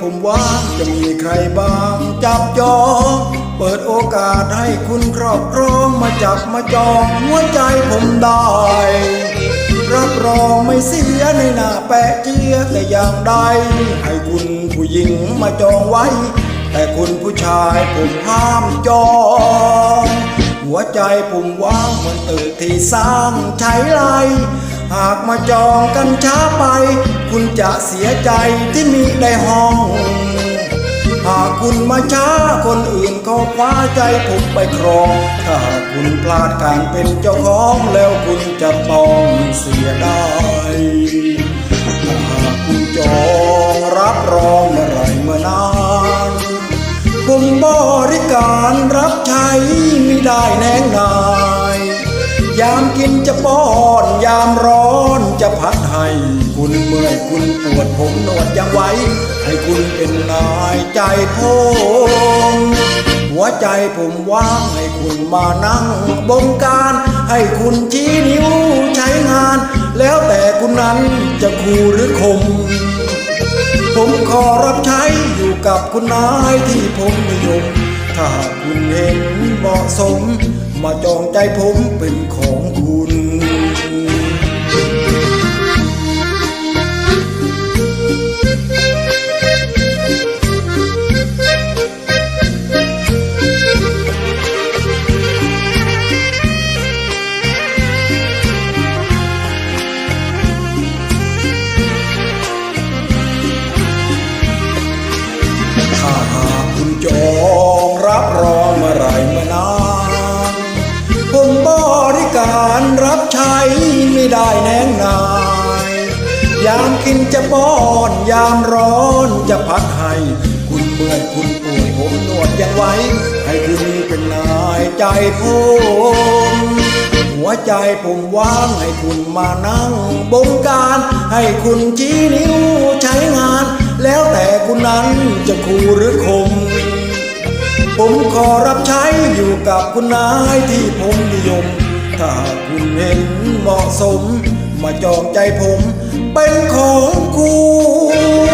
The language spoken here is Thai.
ผมว่างจะมีใครบ้าง จับจอง เปิดโอกาสให้คุณครอบครองมาจับมาจองหัวใจผมได้ รับรองไม่เสียในหน้าแปะเจียแต่อย่างใด ให้คุณผู้หญิงมาจองไว้ แต่คุณผู้ชายผมห้ามจอง หัวใจผมว่างเหมือนตึกที่สร้างใช้ไรหากมาจองกันช้าไป คุณจะเสียใจที่มีได้ห้อง หากคุณมาช้าคนอื่นเขาคว้าใจผมไปครอง ถ้าหากคุณพลาดการเป็นเจ้าของแล้วคุณจะต้องเสียด้ถ้าหากคุณจองรับรองเมื่อไรเมื่อนานผมบริการรับใช้ไม่ได้แนงนาย ยามกินจะป้อน ยามร้อนจะพัดให้ คุณเมื่อยคุณปวดผมนวดยังไว้ ให้คุณเป็นนายใจผมหัวใจผมว่างให้คุณมานั่งบงการ ให้คุณชี้นิ้วใช้งาน แล้วแต่คุณนั้นจะคูหรือคม ผมขอรับใช้อยู่กับคุณนายที่ผมนิยม ถ้าคุณเห็นเหมาะสม มาจองใจผมเป็นของคุณารรับใช้ไม่ได้แนงนาย ยามกินจะป้อน ยามร้อนจะพัดให้ คุณเมื่อยคุณป่วยผมนวดยังไว้ ให้คุณเป็นนายใจผมหัวใจผมว่างให้คุณมานั่งบงการ ให้คุณชี้นิ้วใช้งาน แล้วแต่คุณนั้นจะคูหรือคมผมขอรับใช้อยู่กับคุณนายที่ผมนิยม ถ้าคุณเห็นเหมาะสม มาจองใจผมเป็นของคุณ